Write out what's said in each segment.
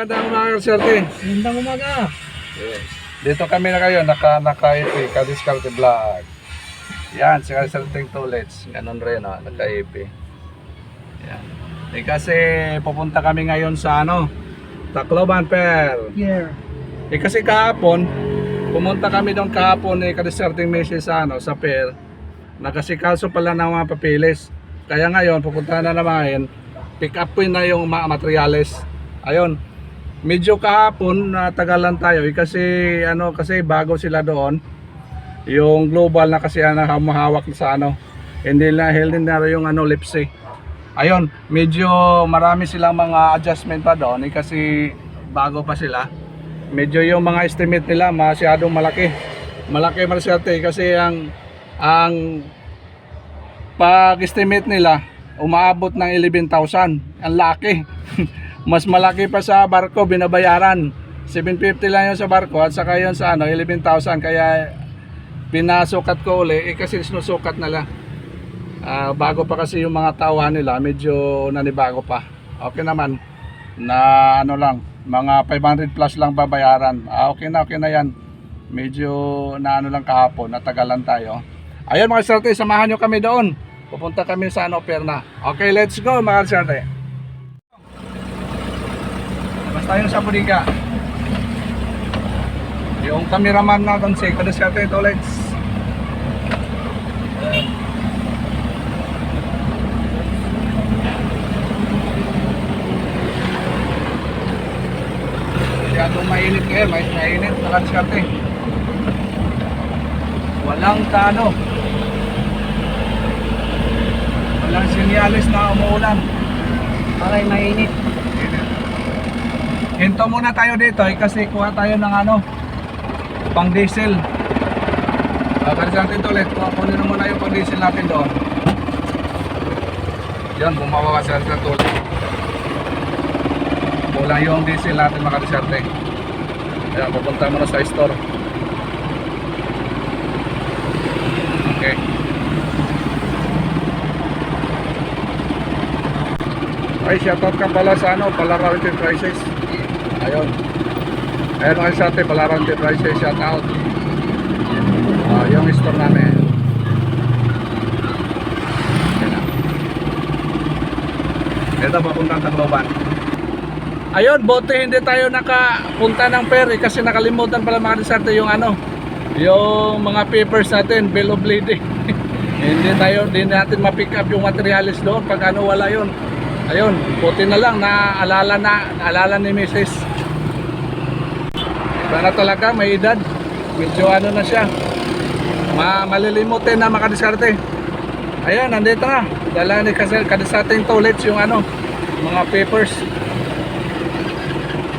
magandang umaga, Serte. Magandang umaga. Yes. Dito kami na kayo, naka, naka-IP, ka-discount vlog. Yan, si Consulting Toilets. Ganun rin, oh, naka-IP. Yan. Eh, kasi pupunta kami ngayon sa ano, Tacloban Per. Here. Eh kasi kahapon, pumunta kami doon kahapon eh, ka-discerting message sa ano, sa Per. Nakasikaso pala ng mga papilis. Kaya ngayon, pupunta na naman, pick up po na yung mga materials. Ayun, medyo kahapon na tagalan tayo eh, kasi ano kasi bago sila doon yung global na kasi ano humahawak sa ano hindi na hindi na yung ano lipsy ayun medyo marami silang mga adjustment pa doon eh, kasi bago pa sila. Medyo yung mga estimate nila masyadong malaki. Malaki masyado eh, kasi ang ang pag-estimate nila umaabot ng 11,000 ang laki mas malaki pa sa barko binabayaran. 750 lang yun sa barko at saka yun sa ano 11,000 kaya pinasukat ko uli eh kasi sinusukat nila Ah, bago pa kasi yung mga tawahan nila medyo nanibago pa. Okay naman. Na ano lang mga 500 plus lang babayaran. Ah, okay na okay na yan. Medyo na ano lang kahapon natagalan tayo. Ayun mga sarte samahan nyo kami doon. Pupunta kami sa ano Perna. Okay let's go mga sarte tayo sa bodega. Yung cameraman natin si Kadescarte Tolets. Masyadong mainit ngayon, may mainit na Kadescarte. Walang tano. Walang sinyalis na umuulan. Aray, mainit. Hinto muna tayo dito eh, kasi kuha tayo ng ano, pang diesel. Kasi natin ulit, kuha kunin na muna yung pang diesel natin doon. Yan, bumawa ka sa sa ulit. Kulang yung diesel natin mga diserte. Kaya pupunta muna sa store. Okay. Ay, shoutout ka pala sa ano, Palaran Enterprises. Ayun. Ayun mga sa atin, Palaran Enterprises, shoutout. Ah, yung store namin. Ito, papuntang Tacloban. Ayun, bote hindi tayo nakapunta ng ferry kasi nakalimutan pala mga disarte yung ano, yung mga papers natin, bill of lading. hindi tayo, hindi natin ma-pick up yung materialis doon pag ano wala yun. Ayun, buti na lang naalala na, naalala ni Mrs. Na talaga, may edad. Medyo ano na siya. Ma malilimutin na makadiskarte. Ayan, nandito na. Dala ni kasi kadisating toilets yung ano, mga papers.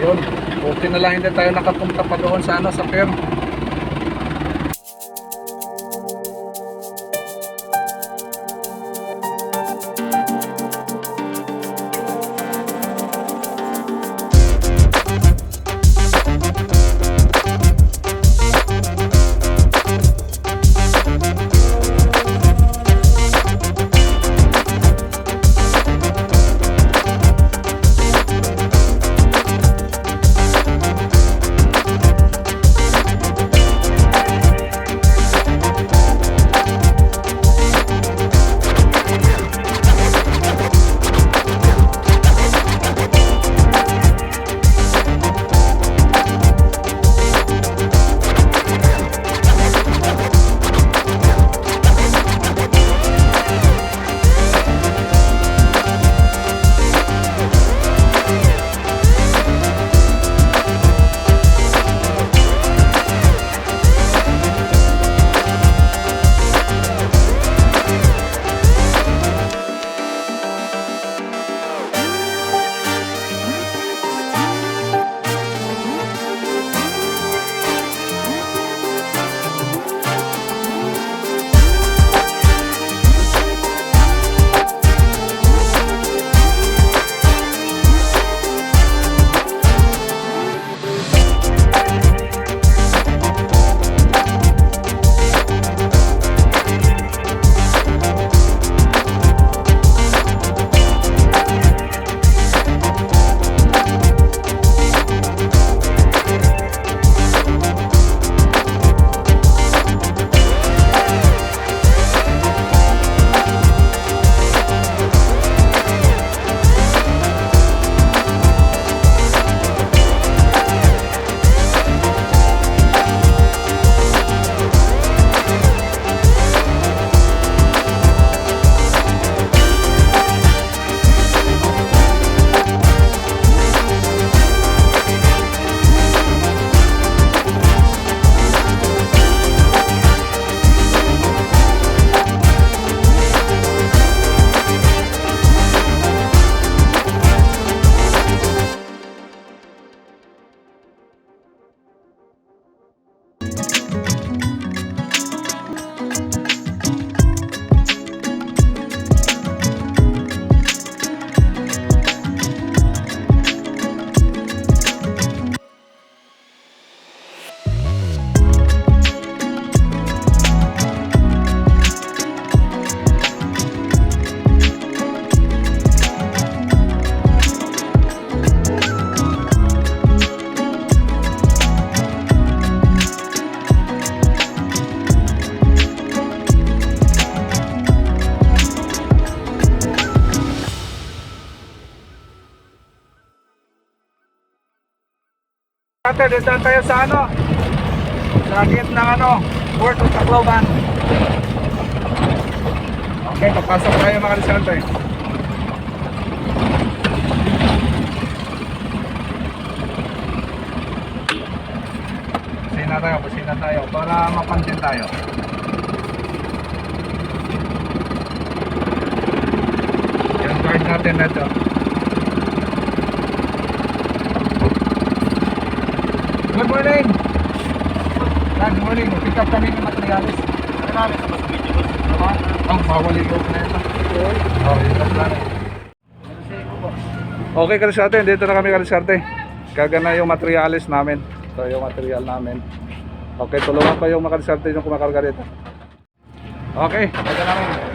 Yun, buti na lang hindi tayo nakapunta pa doon sa ano, sa pier. Shelter, dito tayo sa ano? Sa gate ng ano, Port of Tacloban. Okay, papasok tayo mga Shelter. Busina tayo, busina tayo para mapansin tayo. Yung guard natin na ito. Good morning! Good morning, pick up kami ng materialis. Materialis sa Diba? Ang bawal ikaw na ito. Oh, ito lang. Okay, Kalisarte, dito na kami Kalisarte. Kagana yung materialis namin. Ito yung material namin. Okay, tulungan ko yung mga Kalisarte yung kumakarga dito. Okay, kagana namin.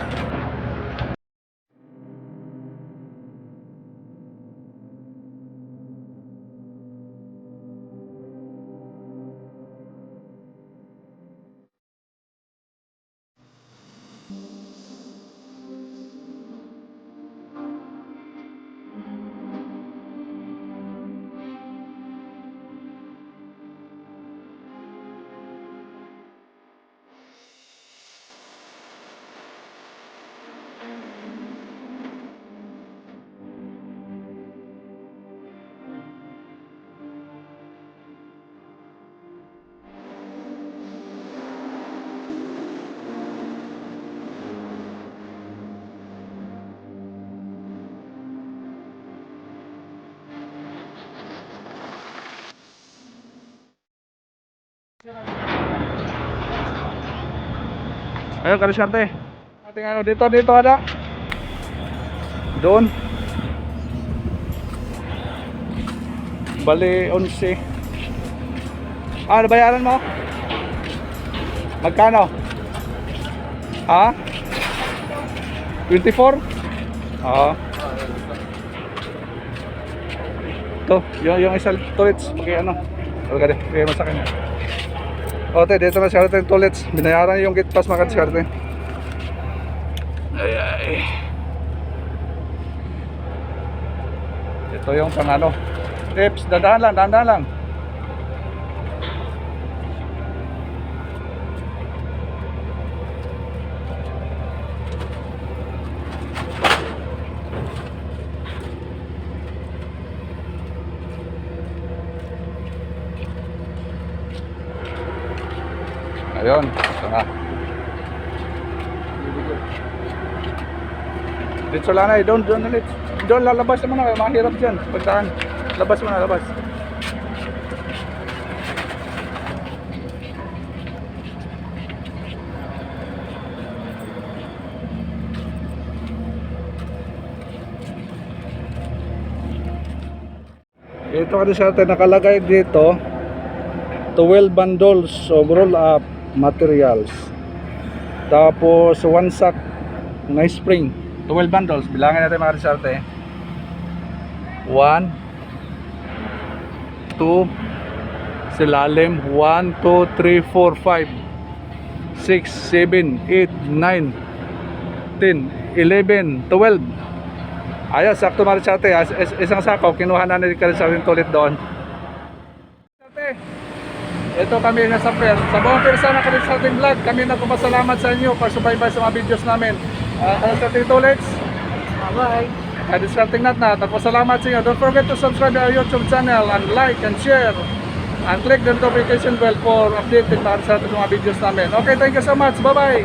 Ayun, Kalisarte. Ating ano, dito, dito ada. Doon. Bali, 11. Ah, nabayaran mo? Magkano? Ha? 24? Oo. Ito, yung, yung isa toilets. Pag ano. Talaga din, kanya. Ote, dito na siya natin toilets. Binayaran yung gate pass mga kadiskarte. Ay, ay. Ito yung pang ano. Tips, dadaan lang, dadaan lang. Ayun, ito na. Dito lang na, doon, doon ulit. Doon, lalabas naman na, mahirap dyan. Pagdaan, labas mo na, labas. Ito kasi sa atin nakalagay dito 12 bundles of roll up materials. Tapos one sack na spring. 12 bundles. Bilangin natin mga resarte. 1 2 silalim 1 2 3 4 5 6 7 8 9 10 11 12 Ayun, sakto mga resarte. Isang sako, kinuha na ni Karisarte ulit doon. Ito kami nasa fair. Sa buong persona kami sa ating vlog, kami nagpapasalamat sa inyo para subaybay sa mga videos namin. Uh, sa ating tulits, Bye-bye. at discarding nat na, nagpapasalamat sa inyo. Don't forget to subscribe to our YouTube channel and like and share and click the notification bell for updated para sa ating mga videos namin. Okay, thank you so much. Bye-bye!